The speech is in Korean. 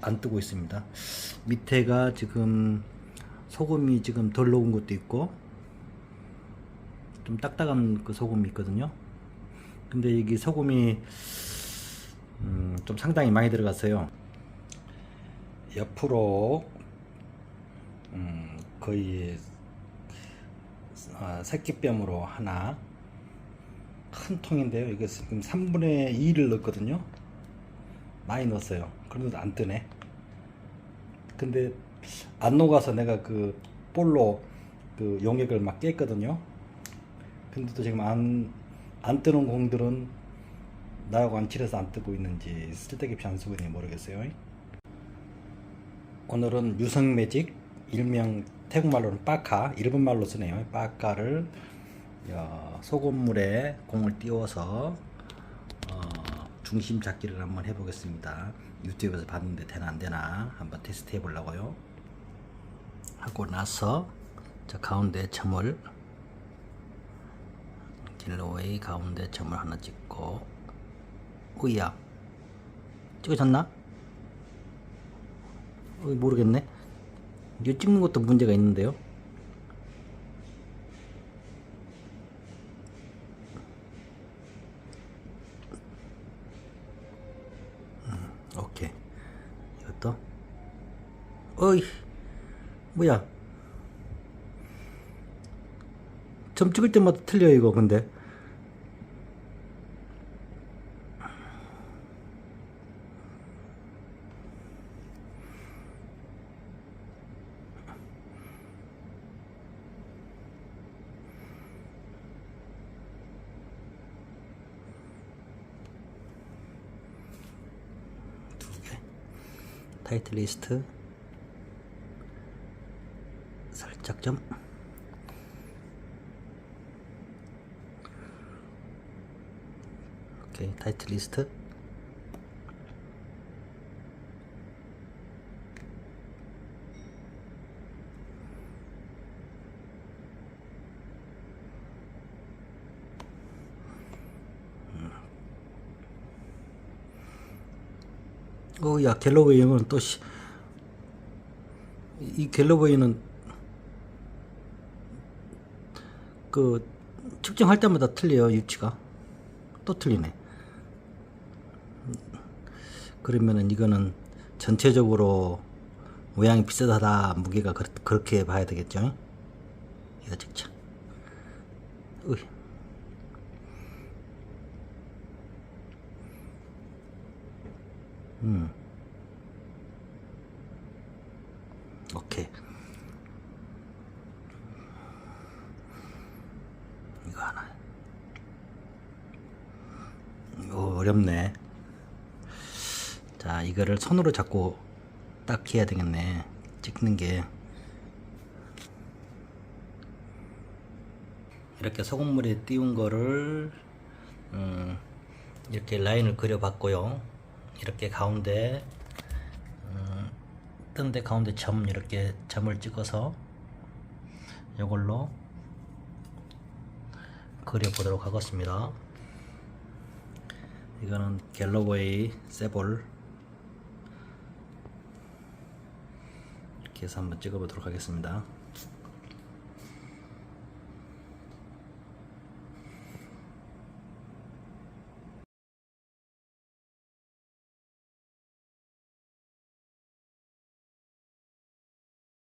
안 뜨고 있습니다. 밑에가 지금 소금이 지금 덜 녹은 것도 있고 좀 딱딱한 그 소금이 있거든요. 근데 이게 소금이 음, 좀 상당히 많이 들어갔어요. 옆으로 음, 거의 아, 새끼뺨으로 하나 큰 통인데요. 이게 지금 3분의 2를 넣었거든요. 많이 넣었어요. 그런데도 안 뜨네. 근데 안 녹아서 내가 그 볼로 그 용액을 막 깼거든요. 근데도 지금 안, 안 뜨는 공들은 나하고 안 칠해서 안 뜨고 있는지 쓸데없이 안 쓰고 있는지 모르겠어요. 오늘은 유성 매직 일명 태국말로는 빠카 일본말로 쓰네요. 빠카를 어, 소금물에 공을 띄워서 어, 중심 잡기를 한번 해보겠습니다. 유튜브에서 봤는데 되나 안 되나 한번 테스트 해보려고요. 하고 나서 저 가운데 점을 딜로웨이 가운데 점을 하나 찍고 으야 찍어졌나? 어, 모르겠네. 이거 찍는 것도 문제가 있는데요. 오케이. 이것도. 어이, 뭐야. 점 찍을 때마다 틀려, 이거, 근데. 두 개. 타이틀 리스트. 좀. 오케이, 타이틀 리스트. 어, 야, 갤러웨이는 또, 씨. 이 갤러웨이는 그 측정할 때마다 틀려요, 위치가. 또 틀리네. 그러면은 이거는 전체적으로 모양이 비슷하다, 무게가 그, 그렇게 봐야 되겠죠? 이거 직접. 으이. 음. 오케이. 이거 하나. 이거 어렵네. 자, 이거를 손으로 잡고 딱 해야 되겠네. 찍는 게. 이렇게 소금물에 띄운 거를 음, 이렇게 라인을 그려봤고요. 이렇게 가운데 음, 뜬데 가운데 점 이렇게 점을 찍어서 이걸로 그려보도록 하겠습니다. 이거는 갤러웨이 세볼 이렇게 해서 한번 찍어 보도록 하겠습니다.